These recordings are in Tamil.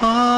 Oh.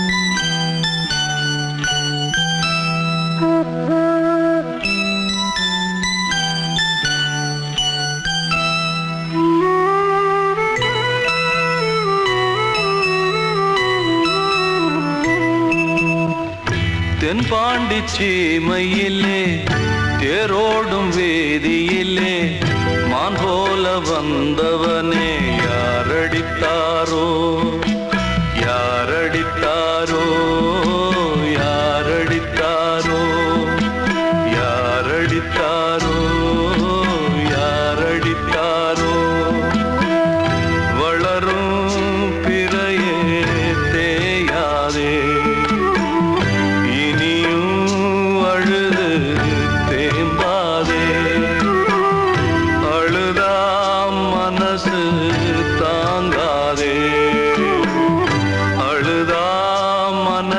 தென் பாண்டிச்சீமையிலே தேரோடும் வேதியிலே மான் போல வந்தவனே யாரடித்தாரோ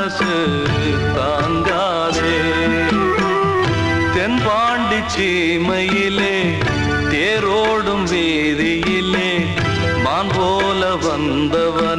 மனசு தாங்காதே தென்பாண்டி சீமையிலே தேரோடும் வீதியிலே மான் போல வந்தவர்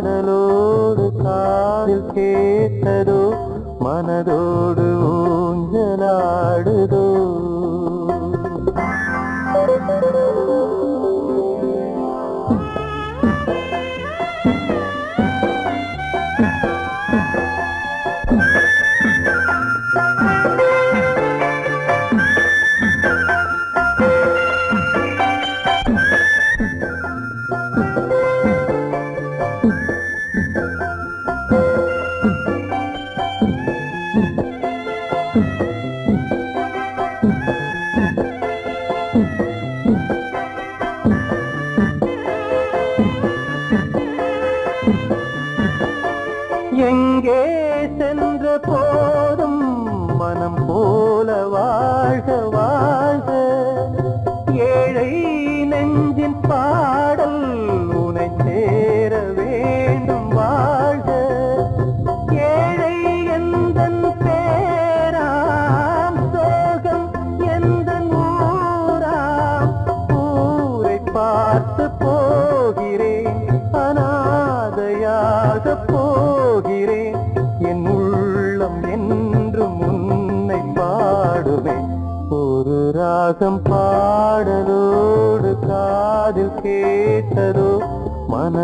பாடலோடு காதில் கேட்டதோ மனதோடு ஊஞ்சலா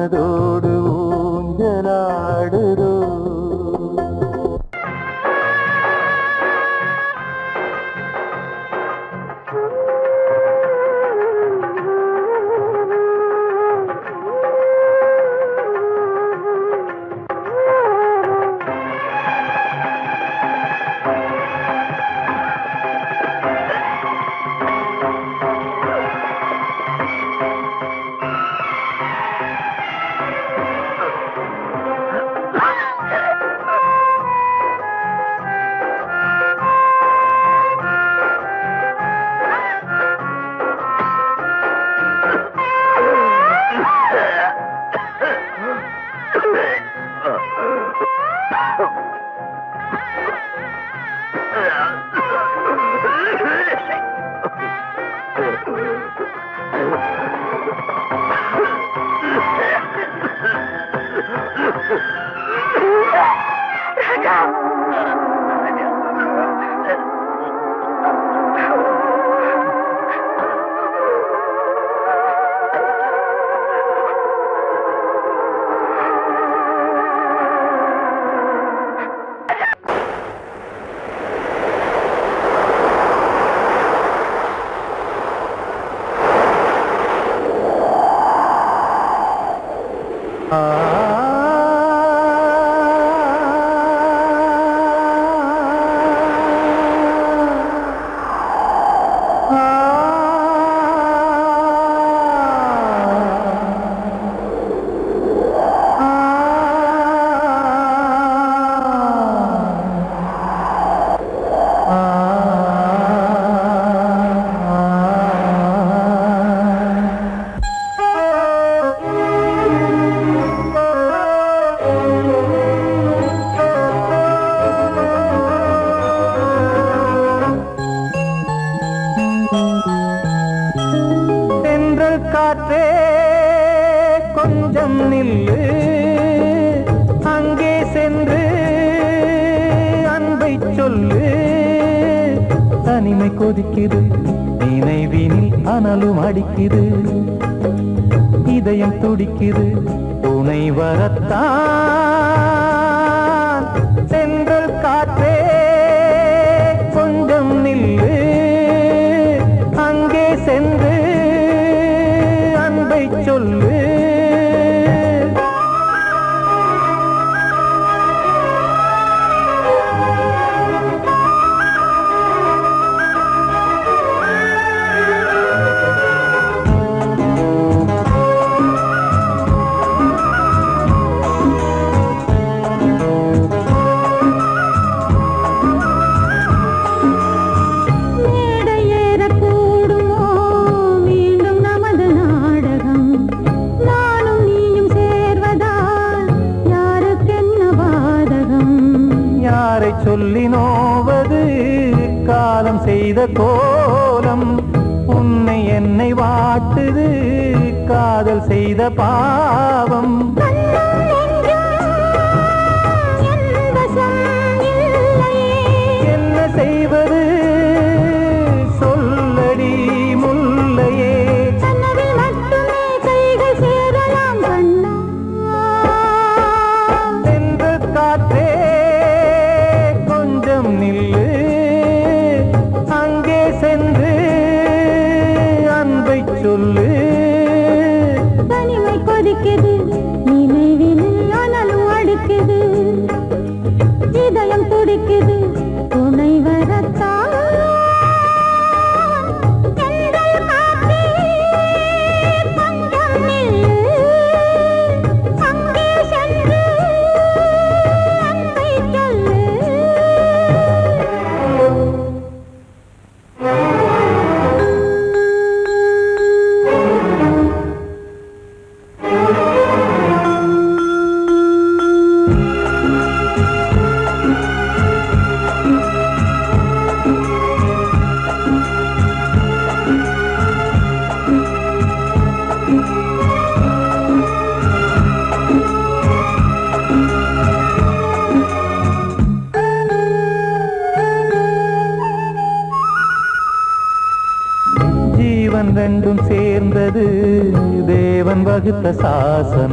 மனதோடு en காதல் செய்த பாவம்.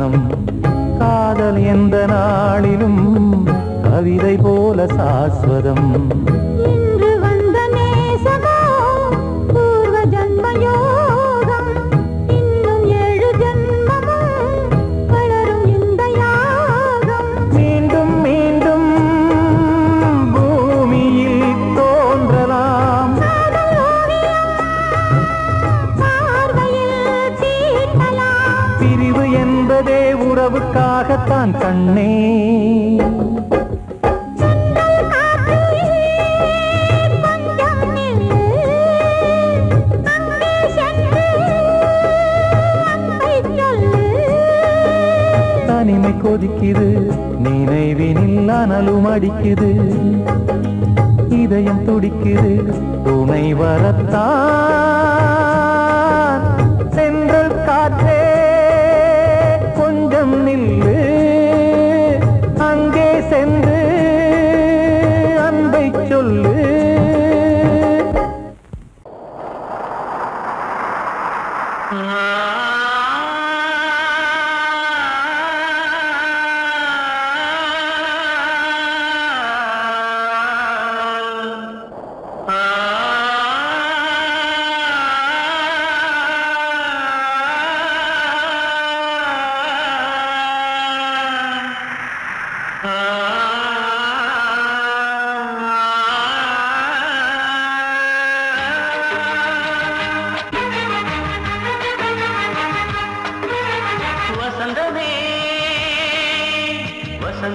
வசனம் காதல் எந்த நாளிலும் கவிதை போல சாஸ்வதம். நான் கண்ணே. தனிமை கொதிக்குது நினைவினில் அனலும் அடிக்குது இதயம் துடிக்குது துணை வரத்தான். சென்றல் காற்று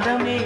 மதமே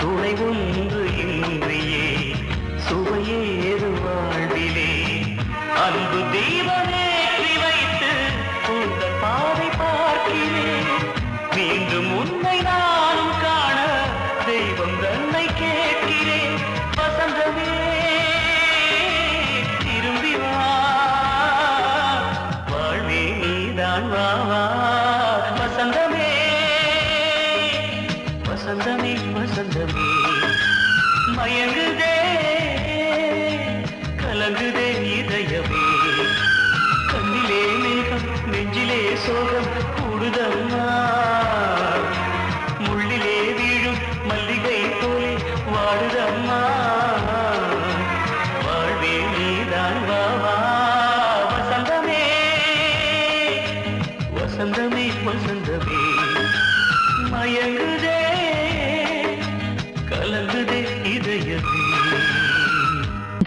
துணை ஒன்று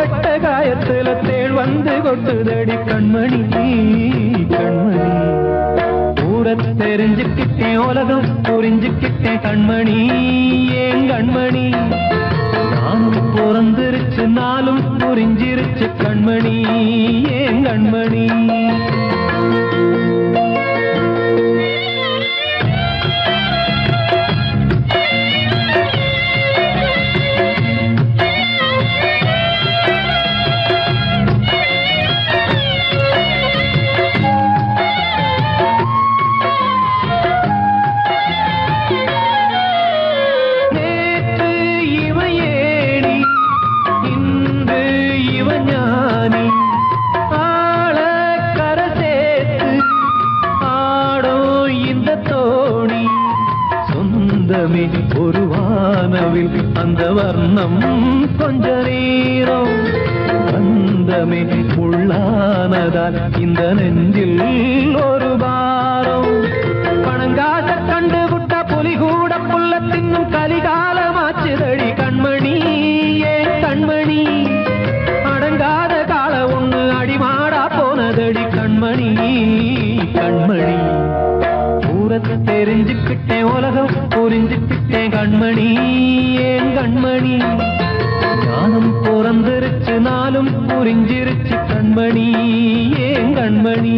பட்ட காயத்துல தேள் வந்து கொட்டுதடி கண்மணி கண்மணி. ஊர தெரிஞ்சுக்கிட்டேன் உலகம் புரிஞ்சுக்கிட்டேன் கண்மணி ஏன் கண்மணி? நானும் பிறந்திருச்சு நாளும் புரிஞ்சிருச்சு கண்மணி ஏன் கண்மணி? வண்ணம் கொஞ்ச நேரம் வந்தமே உள்ளானதால் இந்த நெஞ்சில் ஒரு பாரம். பணங்காச கண்டு விட்ட புலி கூட புள்ள தின்னும் கலிகாலமாச்சுதடி கண்மணி ஏன் கண்மணி. அடங்காத கால ஒண்ணு அடிமாடா போனதடி கண்மணி கண்மணி. தூரத்தை தெரிஞ்சுக்கிட்டேன் உலகம் புரிஞ்சுக்கிட்டேன் கண்மணி. பிறந்திருச்சு நாளும் புரிஞ்சிருச்சு கண்மணி ஏன் கண்மணி?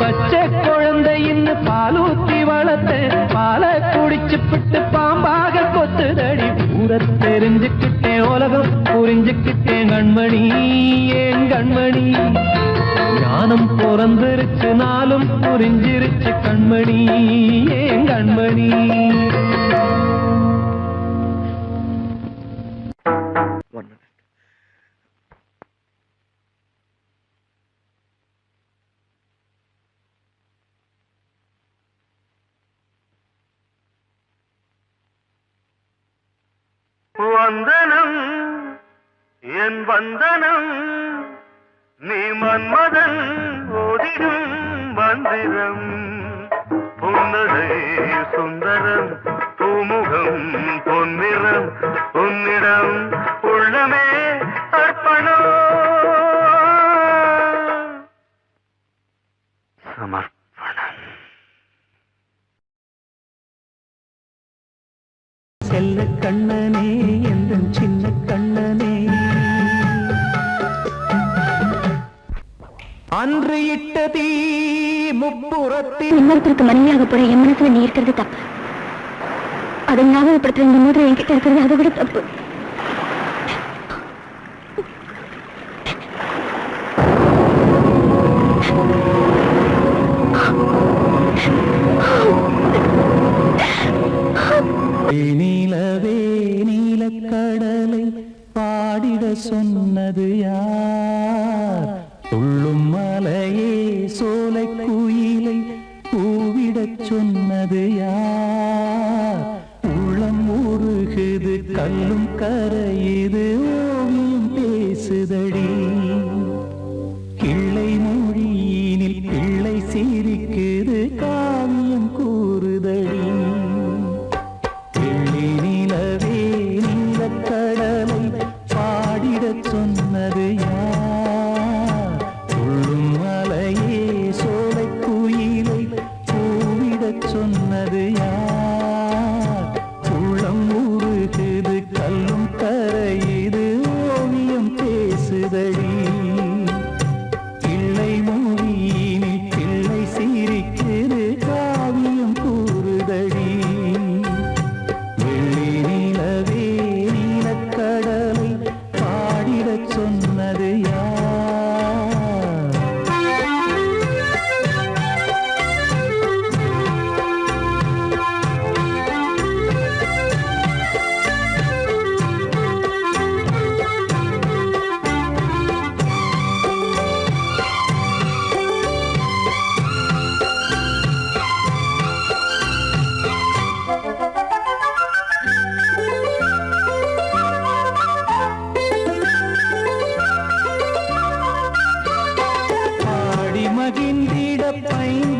பச்சை குழந்தை இன்னும் பாலூத்தி வளர்த்த பால குடிச்சு பிட்டு பாம்பாக கொத்துதடி. ஊர தெரிஞ்சுக்கிட்டேன் உலகம் புரிஞ்சுக்கிட்டேன் கண்மணி ஏன் கண்மணி? ஞானம் பிறந்திருச்சு நாளும் புரிஞ்சிருச்சு கண்மணி ஏன் கண்மணி? வந்தனம் என் வந்தனம் நீ மன்மதன் ஓதிடும் மந்திரம். புன்னகை சுந்தரம் பூமுகம் இன்னொருத்தருக்கு மனைவியாக போற என் மனசுல நீ இருக்கிறது தப்பு. அதை ஞாபகப்படுத்துற இந்த மூன்று என்கிட்ட இருக்கிறது அதை விட தப்பு. நீலவே நீலக்கடலை பாடிட சொன்னது யார்? பயன்